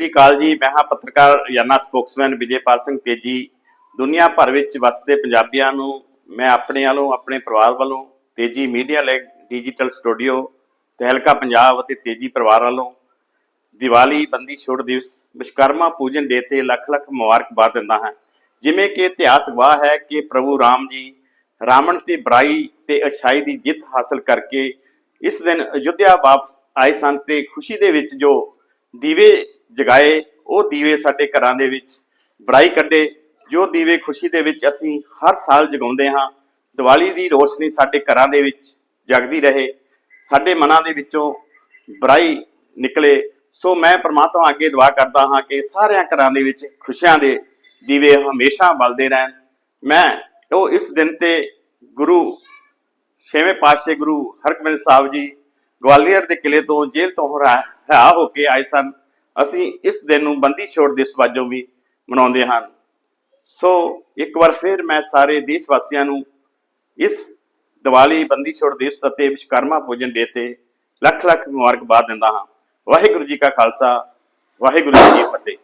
ਸ੍ਰੀ ਅਕਾਲ ਜੀ। ਮੈਂ ਹਾਂ ਪੱਤਰਕਾਰ ਯਾਨਾ ਸਪੋਕਸਮੈਨ ਵਿਜੇਪਾਲ ਸਿੰਘ ਤੇਜੀ। ਦੁਨੀਆ ਭਰ ਵਿੱਚ ਵਸਦੇ ਪੰਜਾਬੀਆਂ ਨੂੰ ਮੈਂ ਆਪਣੇ ਵੱਲੋਂ ਆਪਣੇ ਪਰਿਵਾਰ ਵੱਲੋਂ, Teji media lab digital studio Tehelka Punjab ਅਤੇ ਤੇਜੀ ਪਰਿਵਾਰ ਵੱਲੋਂ ਦੀਵਾਲੀ, ਬੰਦੀ ਛੋੜ ਦਿਵਸ, ਵਿਸ਼ਵਕਰਮਾ ਪੂਜਨ ਡੇ ਤੇ ਲੱਖ ਲੱਖ ਮੁਬਾਰਕਬਾਦ ਦਿੰਦਾ ਹਾਂ। ਜਿਵੇਂ ਕਿ ਇਤਿਹਾਸ ਗਵਾਹ ਹੈ ਕਿ ਪ੍ਰਭੂ ਰਾਮ ਜੀ, ਰਾਵਣ ਤੇ ਬੁਰਾਈ ਤੇ ਅਛਾਈ ਦੀ ਜਿੱਤ ਹਾਸਲ ਕਰਕੇ ਇਸ ਦਿਨ ਅਯੁੱਧਿਆ ਵਾਪਸ ਆਏ ਸਨ ਤੇ ਖੁਸ਼ੀ ਦੇ ਵਿੱਚ ਜੋ ਦੀਵੇ ਜਗਾਏ, ਉਹ ਦੀਵੇ ਸਾਡੇ ਘਰਾਂ ਦੇ ਵਿੱਚ ਬੁਰਾਈ ਕੱਢੇ, ਜੋ ਦੀਵੇ ਖੁਸ਼ੀ ਦੇ ਵਿੱਚ ਅਸੀਂ ਹਰ ਸਾਲ ਜਗਾਉਂਦੇ ਹਾਂ, ਦੀਵਾਲੀ ਦੀ ਰੋਸ਼ਨੀ ਸਾਡੇ ਘਰਾਂ ਦੇ ਵਿੱਚ ਜਗਦੀ ਰਹੇ, ਸਾਡੇ ਮਨਾਂ ਦੇ ਵਿੱਚੋਂ ਬੁਰਾਈ ਨਿਕਲੇ। ਸੋ ਮੈਂ ਪ੍ਰਮਾਤਮਾ ਅੱਗੇ ਦੁਆ ਕਰਦਾ ਹਾਂ ਕਿ ਸਾਰਿਆਂ ਘਰਾਂ ਦੇ ਵਿੱਚ ਖੁਸ਼ੀਆਂ ਦੇ ਦੀਵੇ ਹਮੇਸ਼ਾ ਬਲਦੇ ਰਹਿਣ। ਮੈਂ ਉਹ ਇਸ ਦਿਨ ਤੇ ਗੁਰੂ, ਛੇਵੇਂ ਪਾਤਸ਼ਾਹ ਗੁਰੂ ਹਰਗੋਬਿੰਦ ਸਾਹਿਬ ਜੀ, ਗਵਾਲੀਅਰ ਦੇ ਕਿਲੇ ਤੋਂ ਜੇਲ੍ਹ ਤੋਂ ਹਰਾ ਰਿਹਾ ਹੋ ਕੇ ਆਏ ਸਨ। ਅਸੀਂ ਇਸ ਦਿਨ ਨੂੰ ਬੰਦੀ ਛੋੜ ਦਿਵਸ ਵਜੋਂ ਵੀ ਮਨਾਉਂਦੇ ਹਾਂ। ਸੋ ਇੱਕ ਵਾਰ ਫਿਰ ਮੈਂ ਸਾਰੇ ਦੇਸ਼ ਵਾਸੀਆਂ ਨੂੰ ਇਸ ਦੀਵਾਲੀ ਬੰਦੀ ਛੋੜ ਦਿਵਸ ਅਤੇ ਵਿਸ਼ਕਰਮਾ ਪੂਜਨ ਡੇ ਤੇ ਲੱਖ ਲੱਖ ਮੁਬਾਰਕਬਾਦ ਦਿੰਦਾ ਹਾਂ। ਵਾਹਿਗੁਰੂ ਜੀ ਕਾ ਖਾਲਸਾ, ਵਾਹਿਗੁਰੂ ਜੀ ਕੀ ਫਤਿਹ।